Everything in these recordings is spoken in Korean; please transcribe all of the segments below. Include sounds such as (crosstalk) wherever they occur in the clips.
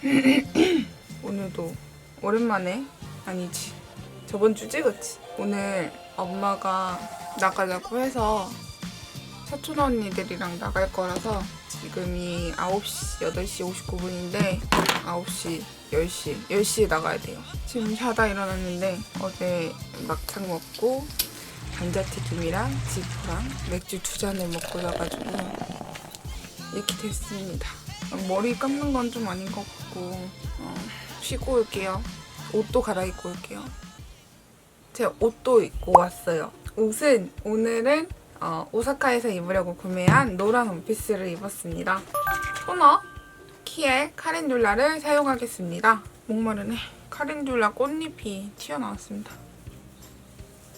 (coughs) 오늘도 오랜만에 아니지. 저번 주 찍었지 오늘 엄마가 나가자고 해서 사촌 언니들이랑 나갈 거라서 지금이 9시 8시 59분인데 9시 10시 10시에 나가야 돼요. 지금 자다 일어났는데 어제 막창 먹고 감자튀김이랑 지포랑 맥주 두 잔을 먹고 자가지고 이렇게 됐습니다. 머리 감는 건 좀 아닌 것 같고 어, 쉬고 올게요. 옷도 갈아입고 올게요. 제가 옷도 입고 왔어요. 옷은 오늘은 어, 오사카에서 입으려고 구매한 노란 원피스를 입었습니다. 토너 키의 카렌듈라를 사용하겠습니다. 목마르네. 카렌듈라 꽃잎이 튀어나왔습니다.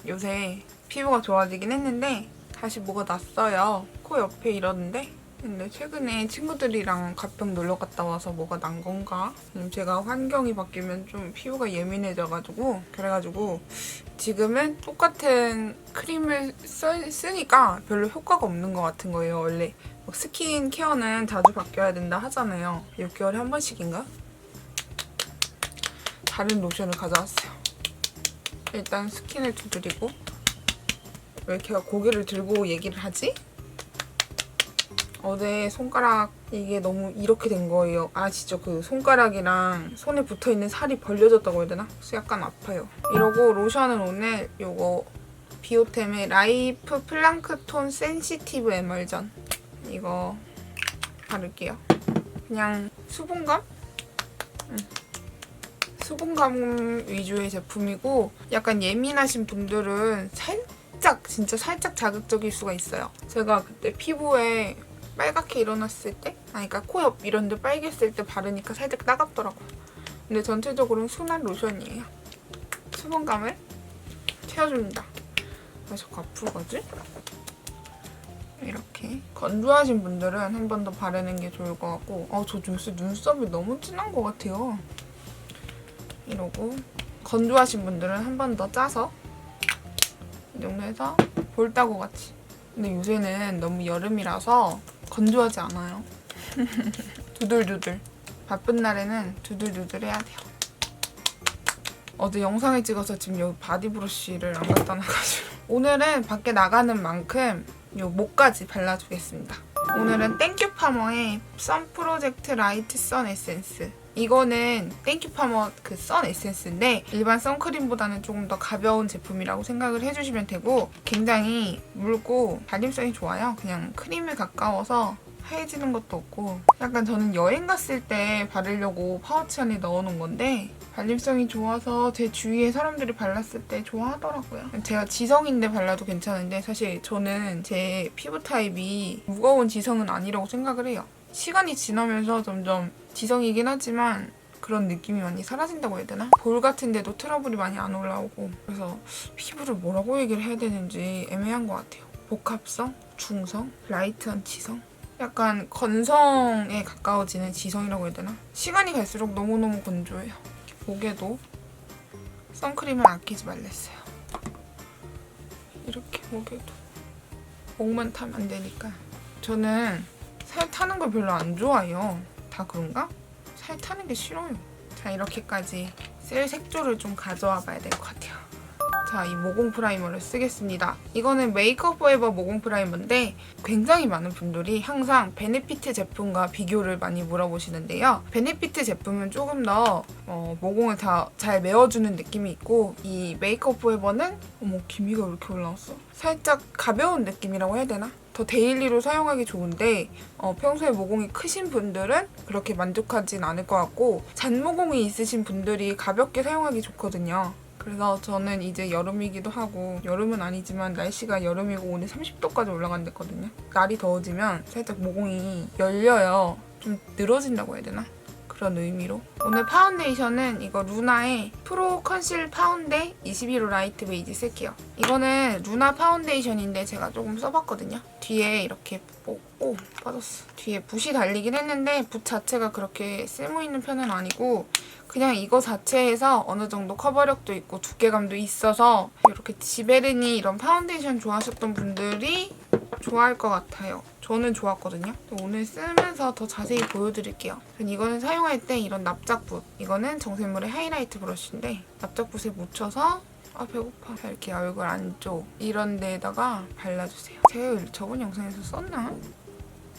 요새 피부가 좋아지긴 했는데 다시 뭐가 났어요. 코 옆에 이러는데 근데 최근에 친구들이랑 가평 놀러 갔다 와서 뭐가 난 건가? 음, 제가 환경이 바뀌면 좀 피부가 예민해져가지고 그래가지고 지금은 똑같은 크림을 써- 쓰니까 별로 효과가 없는 것 같은 거예요. 원래 뭐 스킨 케어는 자주 바뀌어야 된다 하잖아요. 6개월에 한 번씩인가? 다른 로션을 가져왔어요. 일단 스킨을 두드리고 왜 제가 고개를 들고 얘기를 하지? 어제 손가락 이게 너무 이렇게 된 거예요. 아 진짜 그 손가락이랑 손에 붙어 있는 살이 벌려졌다고 해야 되나? 그래서 약간 아파요. 이러고 로션은 오늘 요거 비오템의 라이프 플랑크톤 센시티브 에멀전 이거 바를게요. 그냥 수분감? 음. 수분감 위주의 제품이고 약간 예민하신 분들은 살짝 진짜 살짝 자극적일 수가 있어요. 제가 그때 피부에 빨갛게 일어났을 때, 아니 그러니까 코 옆 이런 데 빨갰을 때 바르니까 살짝 따갑더라고요. 근데 전체적으로는 순한 로션이에요. 수분감을 채워줍니다. 왜 자꾸 가지? 이렇게 건조하신 분들은 한 번 더 바르는 게 좋을 것 같고 아, 저 요새 눈썹이 너무 진한 것 같아요. 이러고 건조하신 분들은 한 번 더 짜서 이 정도 해서 볼따구 같이 근데 요새는 너무 여름이라서 건조하지 않아요. (laughs) 두들두들. 바쁜 날에는 두들두들 해야 돼요. 어제 영상을 찍어서 지금 여기 바디 브러쉬를 안 갖다 놔가지고. 오늘은 밖에 나가는 만큼 요 목까지 발라주겠습니다. 오늘은 땡큐 파머의 선 프로젝트 라이트 선 에센스 이거는 땡큐 파머 그 선 에센스인데 일반 선크림보다는 조금 더 가벼운 제품이라고 생각을 해주시면 되고 굉장히 묽고 발림성이 좋아요. 그냥 크림에 가까워서 하얘지는 것도 없고 약간 저는 여행 갔을 때 바르려고 파우치 안에 넣어놓은 건데 발림성이 좋아서 제 주위에 사람들이 발랐을 때 좋아하더라고요. 제가 지성인데 발라도 괜찮은데 사실 저는 제 피부 타입이 무거운 지성은 아니라고 생각을 해요. 시간이 지나면서 점점 지성이긴 하지만 그런 느낌이 많이 사라진다고 해야 되나? 볼 같은데도 트러블이 많이 안 올라오고 그래서 피부를 뭐라고 얘기를 해야 되는지 애매한 것 같아요. 복합성, 중성, 라이트한 지성 약간 건성에 가까워지는 지성이라고 해야 되나? 시간이 갈수록 너무너무 건조해요. 목에도 선크림을 아끼지 말랬어요. 이렇게 목에도 목만 타면 안 되니까 저는 살 타는 걸 별로 안 좋아해요. 다 그런가? 살 타는 게 싫어요. 자 이렇게까지 셀 색조를 좀 가져와 봐야 될 것 같아요. 자, 이 모공 프라이머를 쓰겠습니다. 이거는 메이크업 포에버 모공 프라이머인데 굉장히 많은 분들이 항상 베네피트 제품과 비교를 많이 물어보시는데요. 베네피트 제품은 조금 더 어, 모공을 다 잘 메워주는 느낌이 있고 이 메이크업 포에버는 어머 기미가 왜 이렇게 올라왔어? 살짝 가벼운 느낌이라고 해야 되나? 더 데일리로 사용하기 좋은데 어, 평소에 모공이 크신 분들은 그렇게 만족하진 않을 것 같고 잔모공이 있으신 분들이 가볍게 사용하기 좋거든요. 그래서 저는 이제 여름이기도 하고 여름은 아니지만 날씨가 여름이고 오늘 30도까지 올라간댔거든요. 날이 더워지면 살짝 모공이 열려요. 좀 늘어진다고 해야 되나? 그런 의미로 오늘 파운데이션은 이거 루나의 프로 컨실 파운데 21호 라이트 베이지 쓸게요. 이거는 루나 파운데이션인데 제가 조금 써봤거든요. 뒤에 이렇게 오, 오 빠졌어. 뒤에 붓이 달리긴 했는데 붓 자체가 그렇게 쓸모 있는 편은 아니고 그냥 이거 자체에서 어느 정도 커버력도 있고 두께감도 있어서 이렇게 지베르니 이런 파운데이션 좋아하셨던 분들이 좋아할 것 같아요. 저는 좋았거든요. 오늘 쓰면서 더 자세히 보여드릴게요. 전 이거는 사용할 때 이런 납작붓, 이거는 정샘물의 하이라이트 브러쉬인데 납작붓에 묻혀서 아 배고파 이렇게 얼굴 안쪽 이런 데에다가 발라주세요. 제가 저번 영상에서 썼나?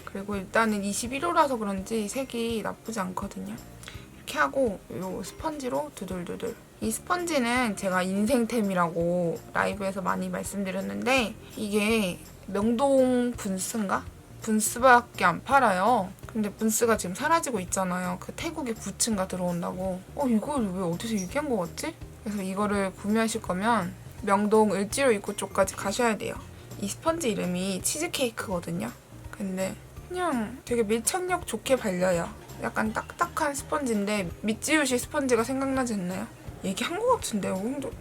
그리고 일단은 21호라서 그런지 색이 나쁘지 않거든요. 이렇게 하고 이 스펀지로 두들두들. 이 스펀지는 제가 인생템이라고 라이브에서 많이 말씀드렸는데 이게 명동 분스인가? 분스밖에 안 팔아요. 근데 분스가 지금 사라지고 있잖아요. 그 태국에 부츠인가 들어온다고. 어 이걸 왜 어디서 얘기한 거 같지? 그래서 이거를 구매하실 거면 명동 을지로 입구 쪽까지 가셔야 돼요. 이 스펀지 이름이 치즈케이크거든요. 근데 그냥 되게 밀착력 좋게 발려요. 약간 딱딱한 스펀지인데 밑지우시 스펀지가 생각나지 않나요? 얘기한 것 같은데 오늘도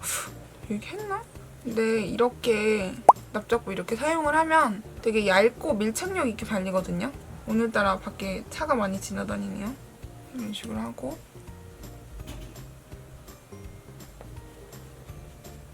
얘기했나? 근데 이렇게 납작부 이렇게 사용을 하면 되게 얇고 밀착력 있게 발리거든요. 오늘따라 밖에 차가 많이 지나다니네요. 이런 식으로 하고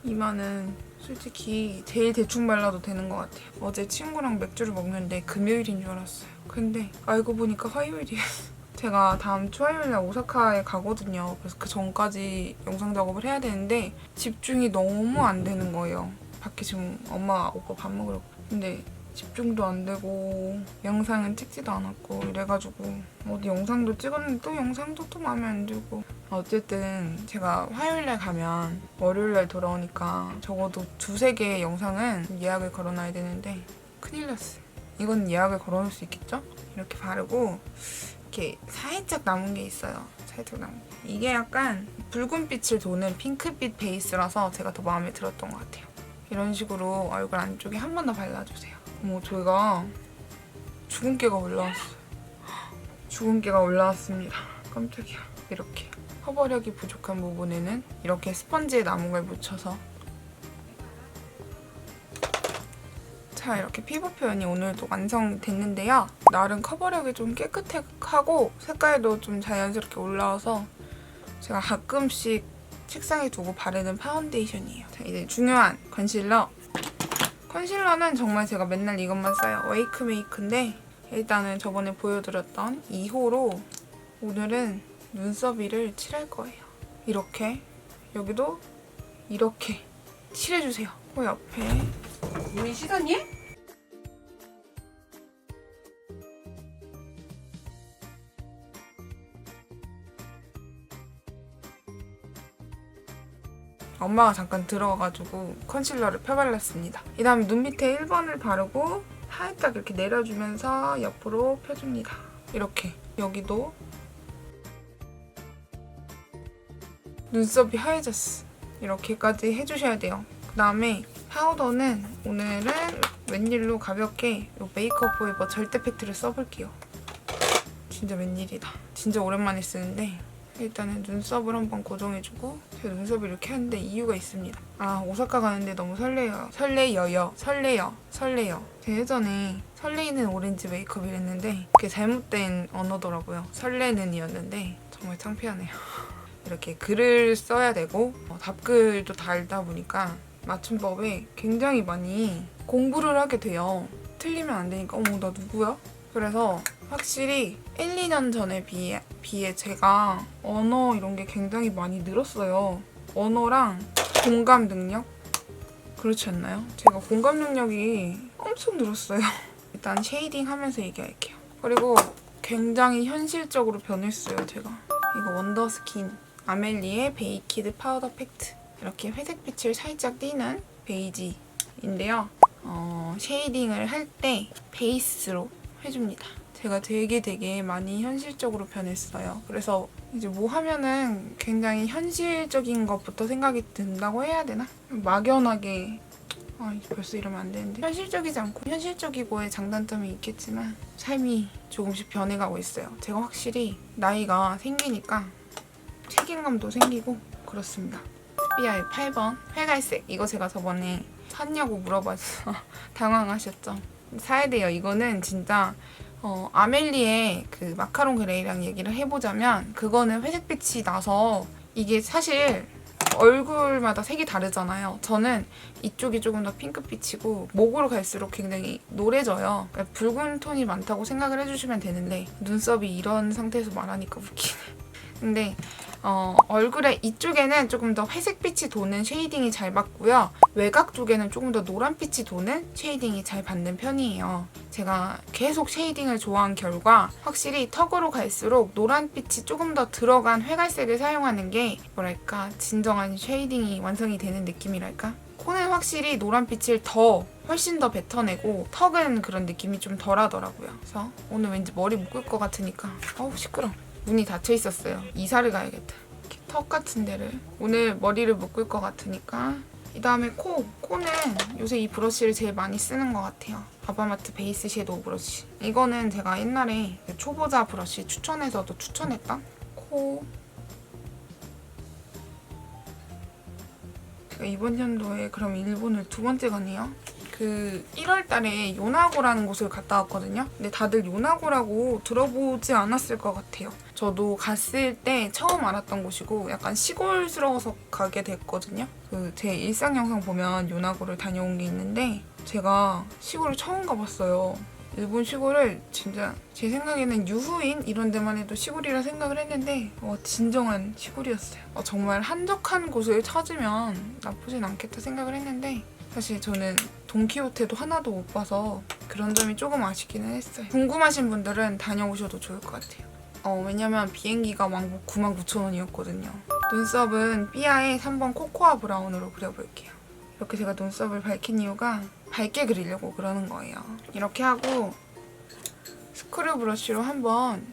이마는 솔직히 제일 대충 발라도 되는 것 같아요. 어제 친구랑 맥주를 먹는데 금요일인 줄 알았어요. 근데 알고 보니까 화요일이에요. (laughs) 제가 다음 주 화요일 날 오사카에 가거든요. 그래서 그 전까지 영상 작업을 해야 되는데 집중이 너무 안 되는 거예요. 밖에 지금 엄마 오빠 밥 먹으러 근데 집중도 안 되고 영상은 찍지도 않았고 이래가지고 어디 영상도 찍었는데 또 영상도 또 마음에 안 들고 어쨌든 제가 화요일날 가면 월요일날 돌아오니까 적어도 두세 개의 영상은 예약을 걸어놔야 되는데 큰일 났어요. 이건 예약을 걸어놓을 수 있겠죠? 이렇게 바르고 이렇게 살짝 남은 게 있어요. 살짝 남은 게. 이게 약간 붉은빛을 도는 핑크빛 베이스라서 제가 더 마음에 들었던 것 같아요. 이런 식으로 얼굴 안쪽에 한 번 더 발라주세요. 어머, 저희가 주근깨가 올라왔어요. 주근깨가 올라왔습니다. 깜짝이야. 이렇게. 커버력이 부족한 부분에는 이렇게 스펀지에 남은 걸 묻혀서 자 이렇게 피부 표현이 오늘도 완성됐는데요. 나름 커버력이 좀 깨끗하고 색깔도 좀 자연스럽게 올라와서 제가 가끔씩 책상에 두고 바르는 파운데이션이에요. 자 이제 중요한 컨실러. 컨실러는 정말 제가 맨날 이것만 써요. 웨이크 메이크인데 일단은 저번에 보여드렸던 2호로 오늘은 눈썹 위를 칠할 거예요. 이렇게 여기도 이렇게 칠해주세요. 코 옆에 우리 씻었니? 엄마가 잠깐 들어가가지고 컨실러를 펴발랐습니다. 이 다음에 눈 밑에 1번을 바르고 살짝 이렇게 내려주면서 옆으로 펴줍니다. 이렇게 여기도 눈썹이 하얘졌어. 이렇게까지 해주셔야 돼요. 그 다음에 파우더는 오늘은 웬일로 가볍게 이 메이크업 포에버 절대 팩트를 써볼게요. 진짜 웬일이다. 진짜 오랜만에 쓰는데 일단은 눈썹을 한번 고정해주고 제가 눈썹을 이렇게 하는데 이유가 있습니다. 아 오사카 가는데 너무 설레요. 설레여요. 설레요. 설레요. 제가 예전에 설레이는 오렌지 메이크업을 했는데 그게 잘못된 언어더라고요. 설레는 이었는데 정말 창피하네요. (laughs) 이렇게 글을 써야 되고 어, 답글도 달다 보니까 맞춤법에 굉장히 많이 공부를 하게 돼요. 틀리면 안 되니까 어머 나 누구야? 그래서 확실히 1, 2년 전에 비해, 비해 제가 언어 이런 게 굉장히 많이 늘었어요. 언어랑 공감 능력? 그렇지 않나요? 제가 공감 능력이 엄청 늘었어요. (laughs) 일단 쉐이딩 하면서 얘기할게요. 그리고 굉장히 현실적으로 변했어요, 제가. 이거 원더스킨 아멜리의 베이키드 파우더 팩트. 이렇게 회색빛을 살짝 띠는 베이지인데요. 어, 쉐이딩을 할 때 베이스로 해줍니다. 제가 되게 되게 많이 현실적으로 변했어요. 그래서 이제 뭐 하면은 굉장히 현실적인 것부터 생각이 든다고 해야 되나? 막연하게 아 벌써 이러면 안 되는데 현실적이지 않고 현실적이고의 장단점이 있겠지만 삶이 조금씩 변해가고 있어요. 제가 확실히 나이가 생기니까 책임감도 생기고 그렇습니다. SBI 8번 회갈색 이거 제가 저번에 샀냐고 물어봐서 (laughs) 당황하셨죠. 사야 돼요. 이거는 진짜 어, 아멜리의 그 마카롱 그레이랑 얘기를 해보자면 그거는 회색빛이 나서 이게 사실 얼굴마다 색이 다르잖아요. 저는 이쪽이 조금 더 핑크빛이고 목으로 갈수록 굉장히 노래져요. 그러니까 붉은 톤이 많다고 생각을 해주시면 되는데 눈썹이 이런 상태에서 말하니까 웃기네. 근데 어, 얼굴에 이쪽에는 조금 더 회색빛이 도는 쉐이딩이 잘 받고요. 외곽 쪽에는 조금 더 노란빛이 도는 쉐이딩이 잘 받는 편이에요. 제가 계속 쉐이딩을 좋아한 결과 확실히 턱으로 갈수록 노란빛이 조금 더 들어간 회갈색을 사용하는 게 뭐랄까 진정한 쉐이딩이 완성이 되는 느낌이랄까? 코는 확실히 노란빛을 더 훨씬 더 뱉어내고 턱은 그런 느낌이 좀 덜하더라고요. 그래서 오늘 왠지 머리 묶을 것 같으니까 어우 시끄러. 문이 닫혀 있었어요. 이사를 가야겠다. 턱 같은 데를 오늘 머리를 묶을 것 같으니까 이 다음에 코 코는 요새 이 브러쉬를 제일 많이 쓰는 것 같아요. 아바마트 베이스 섀도우 브러쉬. 이거는 제가 옛날에 그 초보자 브러쉬 추천해서도 추천했던 코. 제가 이번 연도에 그럼 일본을 두 번째 가네요. 그 1월 달에 요나고라는 곳을 갔다 왔거든요. 근데 다들 요나고라고 들어보지 않았을 것 같아요. 저도 갔을 때 처음 알았던 곳이고 약간 시골스러워서 가게 됐거든요. 그 제 일상 영상 보면 요나고를 다녀온 게 있는데 제가 시골을 처음 가봤어요. 일본 시골을 진짜 제 생각에는 유후인 이런 데만 해도 시골이라 생각을 했는데 어, 진정한 시골이었어요. 어, 정말 한적한 곳을 찾으면 나쁘진 않겠다 생각을 했는데 사실 저는 돈키호테도 하나도 못 봐서 그런 점이 조금 아쉽기는 했어요. 궁금하신 분들은 다녀오셔도 좋을 것 같아요. 어, 왜냐면 비행기가 왕복 99,000원이었거든요. 눈썹은 삐아의 3번 코코아 브라운으로 그려볼게요. 이렇게 제가 눈썹을 밝힌 이유가 밝게 그리려고 그러는 거예요. 이렇게 하고 스크류 브러쉬로 한번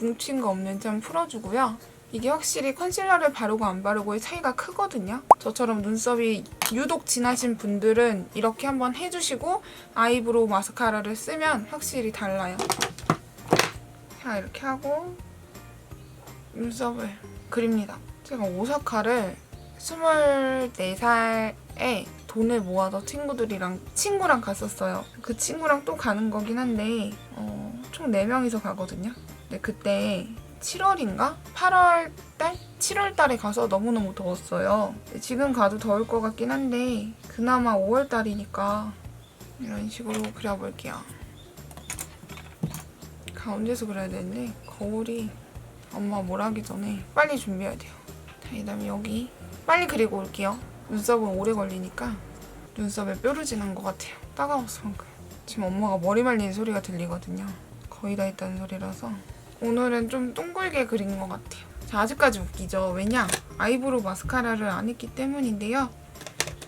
뭉친 거 없는지 한번 풀어주고요. 이게 확실히 컨실러를 바르고 안 바르고의 차이가 크거든요. 저처럼 눈썹이 유독 진하신 분들은 이렇게 한번 해주시고 아이브로우 마스카라를 쓰면 확실히 달라요. 자 이렇게 하고 눈썹을 그립니다. 제가 오사카를 24살에 돈을 모아서 친구들이랑 친구랑 갔었어요. 그 친구랑 또 가는 거긴 한데 어, 총 4명이서 가거든요. 근데 그때 7월인가? 8월 달? 7월 달에 가서 너무너무 더웠어요. 지금 가도 더울 것 같긴 한데 그나마 5월 달이니까 이런 식으로 그려볼게요. 가운데서 그려야 되는데 거울이 엄마 뭘 하기 전에 빨리 준비해야 돼요. 자, 이 다음에 여기 빨리 그리고 올게요. 눈썹은 오래 걸리니까 눈썹에 뾰루지 난 것 같아요. 따가워서 방금. 지금 엄마가 머리 말리는 소리가 들리거든요. 거의 다 했다는 소리라서 오늘은 좀 둥글게 그린 것 같아요. 자, 아직까지 웃기죠. 왜냐? 아이브로우 마스카라를 안 했기 때문인데요.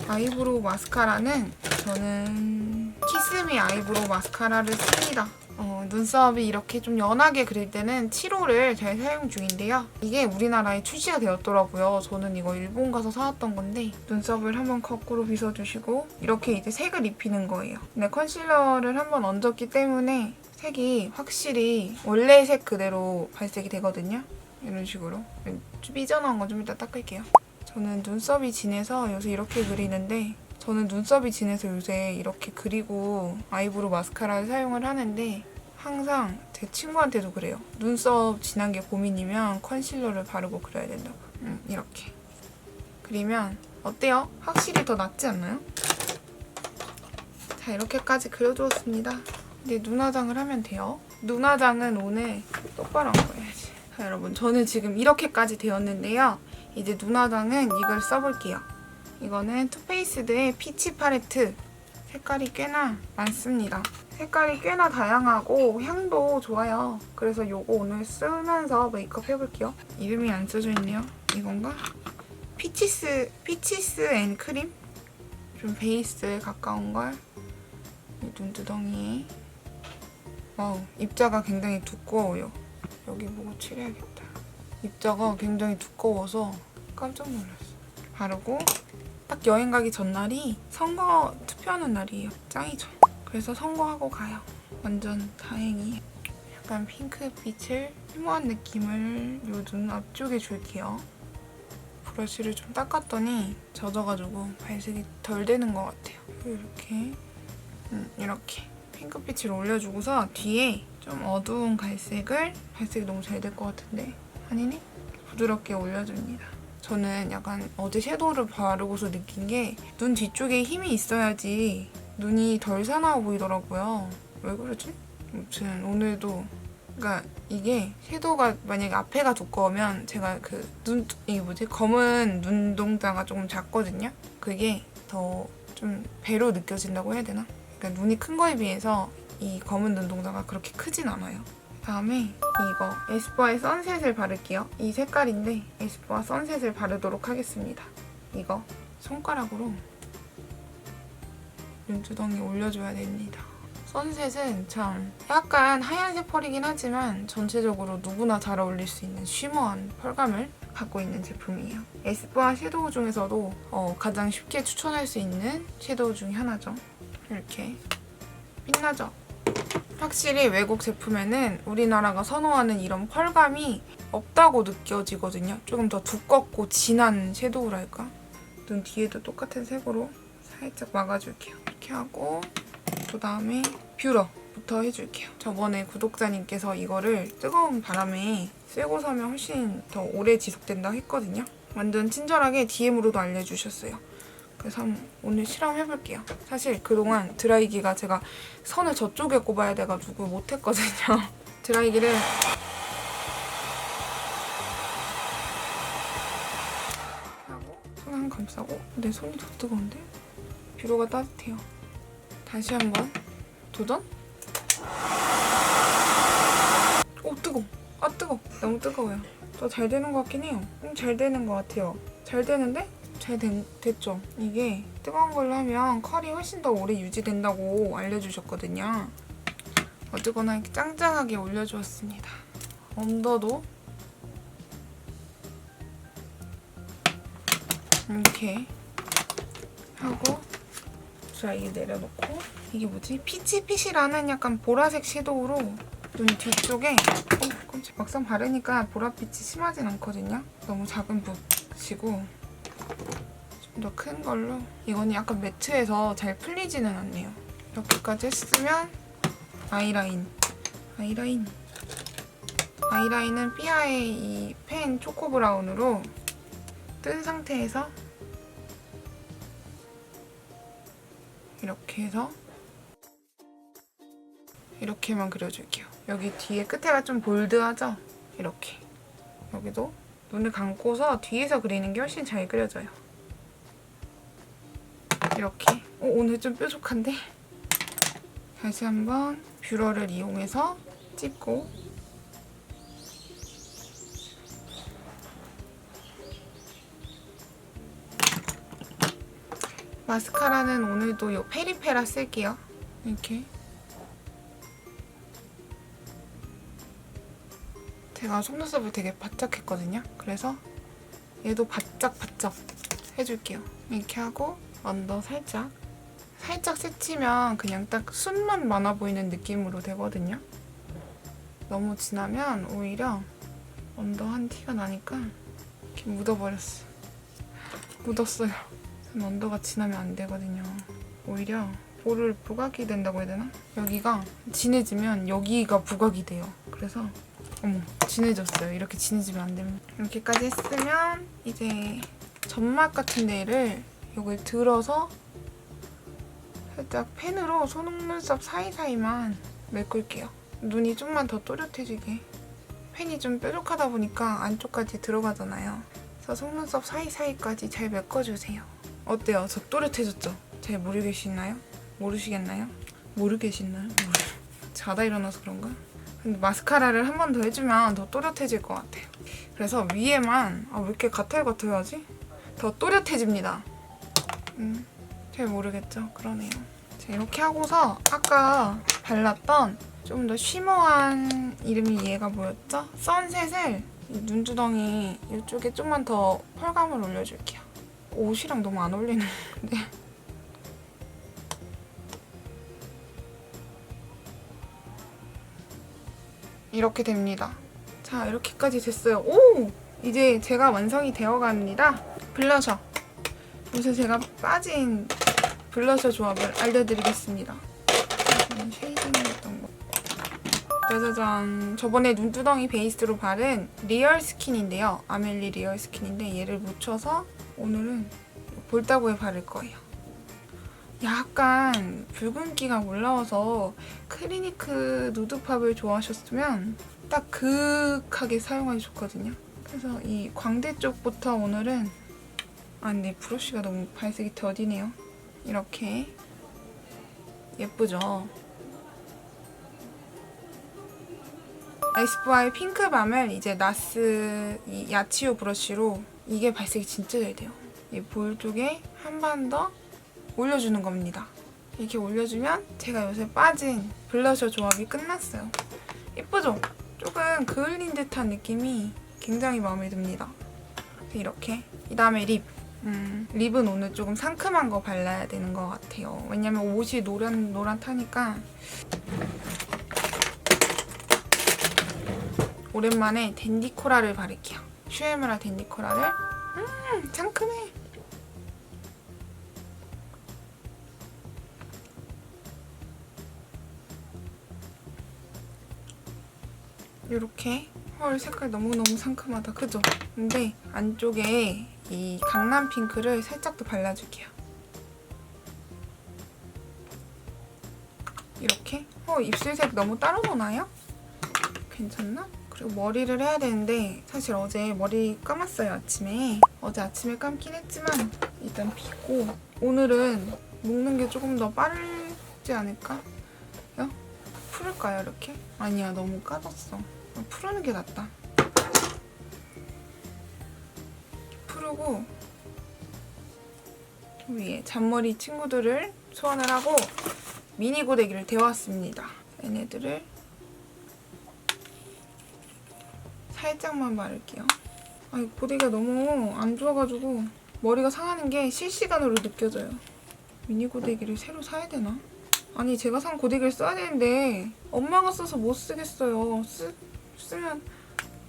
아이브로우 마스카라는 저는 키스미 아이브로우 마스카라를 씁니다. 어, 눈썹이 이렇게 좀 연하게 그릴 때는 7호를 잘 사용 중인데요. 이게 우리나라에 출시가 되었더라고요. 저는 이거 일본 가서 사왔던 건데 눈썹을 한번 거꾸로 빗어주시고 이렇게 이제 색을 입히는 거예요. 근데 컨실러를 한번 얹었기 때문에 색이 확실히 원래 색 그대로 발색이 되거든요. 이런 식으로. 좀 삐져나온 건 좀 이따 닦을게요. 저는 눈썹이 진해서 요새 이렇게 그리는데 저는 눈썹이 진해서 요새 이렇게 그리고 아이브로우 마스카라를 사용을 하는데 항상 제 친구한테도 그래요. 눈썹 진한 게 고민이면 컨실러를 바르고 그려야 된다고. 음, 이렇게. 그리면 어때요? 확실히 더 낫지 않나요? 자, 이렇게까지 그려주었습니다. 이제 눈화장을 하면 돼요. 눈화장은 오늘 똑바로 한 거야지. 자, 여러분, 저는 지금 이렇게까지 되었는데요. 이제 눈화장은 이걸 써볼게요. 이거는 투페이스드의 피치 팔레트. 색깔이 꽤나 많습니다. 색깔이 꽤나 다양하고 향도 좋아요. 그래서 요거 오늘 쓰면서 메이크업 해볼게요. 이름이 안 써져 있네요. 이건가? 피치스, 피치스 앤 크림? 좀 베이스에 가까운 걸. 이 눈두덩이에. 와우, 입자가 굉장히 두꺼워요. 여기 보고 칠해야겠다. 입자가 굉장히 두꺼워서 깜짝 놀랐어. 바르고 딱 여행 가기 전날이 선거 투표하는 날이에요. 짱이죠. 그래서 선거하고 가요. 완전 다행히. 약간 핑크빛을 희모한 느낌을 요 눈 앞쪽에 줄게요. 브러쉬를 좀 닦았더니 젖어가지고 발색이 덜 되는 것 같아요. 이렇게 음, 이렇게 핑크빛을 올려주고서 뒤에 좀 어두운 갈색을 발색이 너무 잘 될 것 같은데 아니네? 부드럽게 올려줍니다. 저는 약간 어제 섀도우를 바르고서 느낀 게 눈 뒤쪽에 힘이 있어야지 눈이 덜 사나워 보이더라고요. 왜 그러지? 아무튼 오늘도 그러니까 이게 섀도우가 만약에 앞에가 두꺼우면 제가 그 눈 이게 뭐지 검은 눈동자가 조금 작거든요. 그게 더 좀 배로 느껴진다고 해야 되나? 그러니까 눈이 큰 거에 비해서 이 검은 눈동자가 그렇게 크진 않아요. 다음에 이거 에스쁘아의 선셋을 바를게요. 이 색깔인데 에스쁘아 선셋을 바르도록 하겠습니다. 이거 손가락으로 눈두덩이 올려줘야 됩니다. 선셋은 참 약간 하얀색 펄이긴 하지만 전체적으로 누구나 잘 어울릴 수 있는 쉬머한 펄감을 갖고 있는 제품이에요. 에스쁘아 섀도우 중에서도 어, 가장 쉽게 추천할 수 있는 섀도우 중에 하나죠. 이렇게 빛나죠? 확실히 외국 제품에는 우리나라가 선호하는 이런 펄감이 없다고 느껴지거든요. 조금 더 두껍고 진한 섀도우랄까? 눈 뒤에도 똑같은 색으로 살짝 막아줄게요. 이렇게 하고 그 다음에 뷰러부터 해줄게요. 저번에 구독자님께서 이거를 뜨거운 바람에 쐬고 서면 훨씬 더 오래 지속된다 했거든요. 완전 친절하게 DM으로도 알려주셨어요. 그래서 한번 오늘 실험해볼게요. 사실 그동안 드라이기가 제가 선을 저쪽에 꼽아야 돼가지고 못했거든요. (laughs) 드라이기를 하고 손한 감싸고 내 손이 더 뜨거운데? 뷰러가 따뜻해요. 다시 한번 도전? 오 뜨거. 아 뜨거. 너무 뜨거워요. 더잘 되는 것 같긴 해요. 음, 잘 되는 것 같아요. 잘 되는데? 잘 된, 됐죠? 이게 뜨거운 걸로 하면 컬이 훨씬 더 오래 유지된다고 알려주셨거든요. 어쨌거나 이렇게 짱짱하게 올려주었습니다. 언더도 이렇게 하고 드라이기 내려놓고 이게 뭐지? 피치핏이라는 약간 보라색 섀도우로 눈 뒤쪽에 어, 깜짝 막상 바르니까 보랏빛이 심하진 않거든요. 너무 작은 붓이고 좀 더 큰 걸로 이거는 약간 매트해서 잘 풀리지는 않네요. 이렇게까지 했으면 아이라인 아이라인 아이라인은 삐아의 이 펜 초코 브라운으로 뜬 상태에서 이렇게 해서 이렇게만 그려줄게요. 여기 뒤에 끝에가 좀 볼드하죠? 이렇게. 여기도 눈을 감고서 뒤에서 그리는 게 훨씬 잘 그려져요. 이렇게. 어, 오늘 좀 뾰족한데? 다시 한번 뷰러를 이용해서 찍고 마스카라는 오늘도 이 페리페라 쓸게요. 이렇게. 제가 속눈썹을 되게 바짝 했거든요. 그래서 얘도 바짝바짝 해줄게요. 이렇게 하고 언더 살짝 살짝 스치면 그냥 딱 순만 많아 보이는 느낌으로 되거든요. 너무 진하면 오히려 언더 한 티가 나니까 이렇게 묻어버렸어. 묻었어요. 언더가 진하면 안 되거든요. 오히려 볼을 부각이 된다고 해야 되나? 여기가 진해지면 여기가 부각이 돼요. 그래서 어머 진해졌어요. 이렇게 진해지면 안 됩니다. 이렇게까지 했으면 이제 점막 같은 데를 이걸 들어서 살짝 펜으로 속눈썹 사이사이만 메꿀게요. 눈이 좀만 더 또렷해지게. 펜이 좀 뾰족하다 보니까 안쪽까지 들어가잖아요. 그래서 속눈썹 사이사이까지 잘 메꿔주세요. 어때요? 저 또렷해졌죠? 잘 모르겠나요? 모르시겠나요? 모르겠나요? 모르. 자다 일어나서 그런가? 근데 마스카라를 한 번 더 해주면 더 또렷해질 것 같아요. 그래서 위에만 아, 왜 이렇게 가탈가탈 하지? 더 또렷해집니다. 음, 잘 모르겠죠? 그러네요. 자, 이렇게 하고서 아까 발랐던 좀 더 쉬머한 이름이 얘가 뭐였죠? 선셋을 이 눈두덩이 이쪽에 좀만 더 펄감을 올려줄게요. 옷이랑 너무 안 어울리는데 이렇게 됩니다. 자 이렇게까지 됐어요. 오! 이제 제가 완성이 되어갑니다. 블러셔. 요새 제가 빠진 블러셔 조합을 알려드리겠습니다. 저는 쉐이딩 했던 거. 짜자잔. 저번에 눈두덩이 베이스로 바른 리얼 스킨인데요. 아멜리 리얼 스킨인데 얘를 묻혀서 오늘은 볼따구에 바를 거예요. 약간 붉은기가 올라와서 크리니크 누드팝을 좋아하셨으면 딱 그윽하게 사용하기 좋거든요. 그래서 이 광대 쪽부터 오늘은 아 근데 브러쉬가 너무 발색이 더디네요. 이렇게 예쁘죠? 에스쁘아의 핑크밤을 이제 나스 이 야치오 브러쉬로 이게 발색이 진짜 잘 돼요. 이 볼 쪽에 한 번 더 올려주는 겁니다. 이렇게 올려주면 제가 요새 빠진 블러셔 조합이 끝났어요. 예쁘죠? 조금 그을린 듯한 느낌이 굉장히 마음에 듭니다. 이렇게 이 다음에 립. 음, 립은 오늘 조금 상큼한 거 발라야 되는 것 같아요. 왜냐면 옷이 노란 노란타니까 오랜만에 댄디코라를 바를게요. 슈에무라 댄디코라를 음 상큼해. 이렇게 헐 색깔 너무너무 상큼하다 그죠? 근데 안쪽에 이 강남 핑크를 살짝 더 발라줄게요 이렇게 어 입술색 너무 따로 노나요? 괜찮나? 그리고 머리를 해야 되는데 사실 어제 머리 감았어요 아침에 어제 아침에 감긴 했지만 일단 빗고 오늘은 묶는 게 조금 더 빠르지 않을까? 요? 풀을까요 이렇게? 아니야 너무 까졌어 풀는 게 낫다 풀고 위에 잔머리 친구들을 소환을 하고 미니 고데기를 데워왔습니다 얘네들을 살짝만 바를게요 아, 이 고데기가 너무 안 좋아가지고 머리가 상하는 게 실시간으로 느껴져요 미니 고데기를 새로 사야 되나? 아니 제가 산 고데기를 써야 되는데 엄마가 써서 못 쓰겠어요. 쓰, 쓰면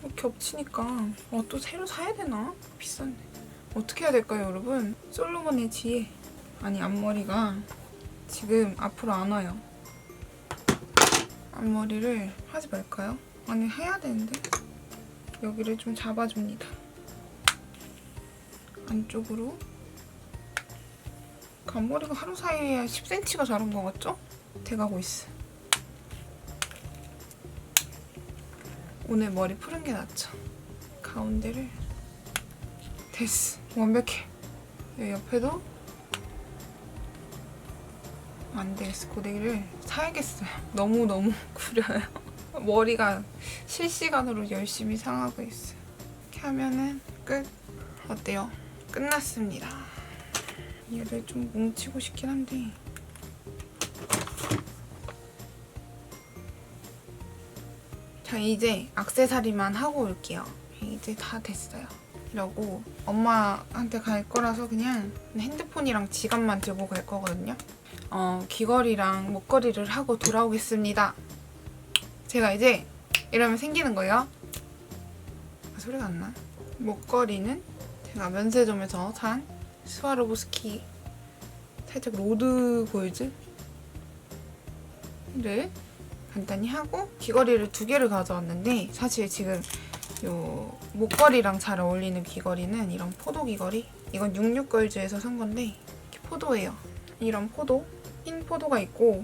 뭐 겹치니까 어, 또 새로 사야 되나? 비싼데 어떻게 해야 될까요 여러분? 솔로몬의 지혜 아니 앞머리가 지금 앞으로 안 와요. 앞머리를 하지 말까요? 아니 해야 되는데 여기를 좀 잡아줍니다. 안쪽으로 그 앞머리가 하루 사이에 10cm가 자른 것 같죠? 돼가고 있어. 오늘 머리 푸른 게 낫죠. 가운데를 됐어. 완벽해. 옆에도 안 되겠어. 고데기를 사야겠어요. 너무너무 (laughs) 구려요. 머리가 실시간으로 열심히 상하고 있어요. 이렇게 하면은 끝. 어때요? 끝났습니다. 얘를 좀 뭉치고 싶긴 한데 자 이제 악세사리만 하고 올게요. 이제 다 됐어요. 이러고 엄마한테 갈 거라서 그냥 핸드폰이랑 지갑만 들고 갈 거거든요. 어 귀걸이랑 목걸이를 하고 돌아오겠습니다. 제가 이제 이러면 생기는 거예요. 아, 소리가 안 나. 목걸이는 제가 면세점에서 산 스와로브스키 살짝 로드 골즈를 간단히 하고 귀걸이를 두 개를 가져왔는데 사실 지금 요 목걸이랑 잘 어울리는 귀걸이는 이런 포도 귀걸이 이건 66걸즈에서 산 건데 포도예요 이런 포도 흰 포도가 있고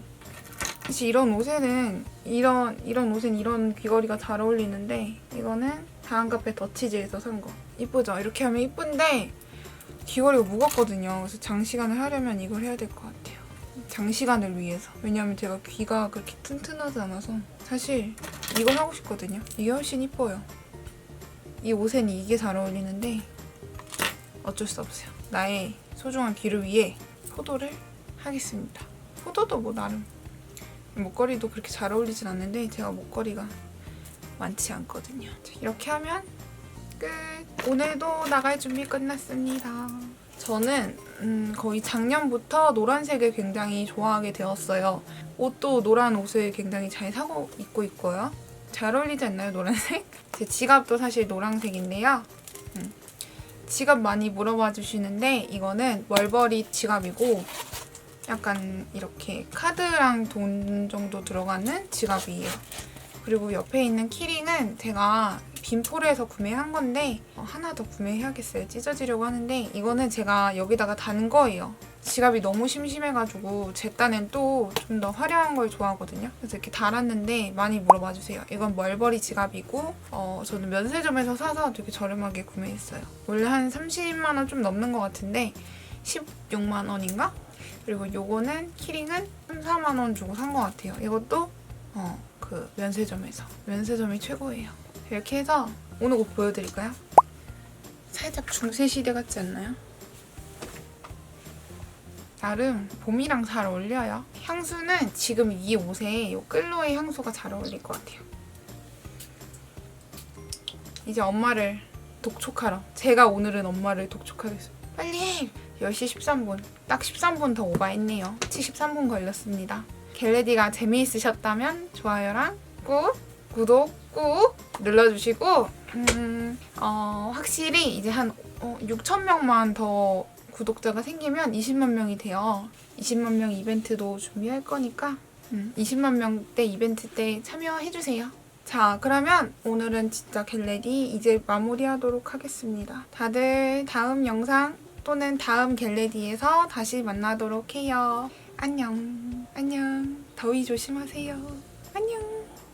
사실 이런 옷에는 이런 이런 옷엔 이런 귀걸이가 잘 어울리는데 이거는 다한카페 더치즈에서 산 거 이쁘죠 이렇게 하면 이쁜데 귀걸이가 무겁거든요. 그래서 장시간을 하려면 이걸 해야 될 것 같아요. 장시간을 위해서. 왜냐면 제가 귀가 그렇게 튼튼하지 않아서 사실 이걸 하고 싶거든요. 이게 훨씬 이뻐요. 이 옷에는 이게 잘 어울리는데 어쩔 수 없어요. 나의 소중한 귀를 위해 포도를 하겠습니다. 포도도 뭐 나름 목걸이도 그렇게 잘 어울리진 않는데 제가 목걸이가 많지 않거든요. 자, 이렇게 하면 끝. 오늘도 나갈 준비 끝났습니다. 저는 음, 거의 작년부터 노란색을 굉장히 좋아하게 되었어요. 옷도 노란 옷을 굉장히 잘 사고 입고 있고요. 잘 어울리지 않나요, 노란색? (laughs) 제 지갑도 사실 노란색인데요. 음, 지갑 많이 물어봐 주시는데 이거는 멀버리 지갑이고 약간 이렇게 카드랑 돈 정도 들어가는 지갑이에요. 그리고 옆에 있는 키링은 제가 빈폴에서 구매한 건데 어, 하나 더 구매해야겠어요. 찢어지려고 하는데 이거는 제가 여기다가 단 거예요. 지갑이 너무 심심해가지고 제 딴엔 또 좀 더 화려한 걸 좋아하거든요. 그래서 이렇게 달았는데 많이 물어봐 주세요. 이건 멀버리 지갑이고 어, 저는 면세점에서 사서 되게 저렴하게 구매했어요. 원래 한 30만 원 좀 넘는 것 같은데 16만 원인가? 그리고 요거는 키링은 3, 4만 원 주고 산 것 같아요. 이것도 어, 그 면세점에서 면세점이 최고예요. 이렇게 해서 오늘 옷 보여드릴까요? 살짝 중세 시대 같지 않나요? 나름 봄이랑 잘 어울려요. 향수는 지금 이 옷에 이 끌로의 향수가 잘 어울릴 것 같아요. 이제 엄마를 독촉하러. 제가 오늘은 엄마를 독촉하겠습니다. 빨리! 10시 13분. 딱 13분 더 오바했네요. 73분 걸렸습니다. 겟레디가 재미있으셨다면 좋아요랑 꾹 구독 꾹 눌러주시고 음, 어, 확실히 이제 한 어, 6천 명만 더 구독자가 생기면 20만 명이 돼요. 20만 명 이벤트도 준비할 거니까 음, 20만 명대 이벤트 때 참여해주세요. 자, 그러면 오늘은 진짜 겟레디 이제 마무리하도록 하겠습니다. 다들 다음 영상 또는 다음 겟레디에서 다시 만나도록 해요. 안녕. 안녕. 더위 조심하세요. 안녕.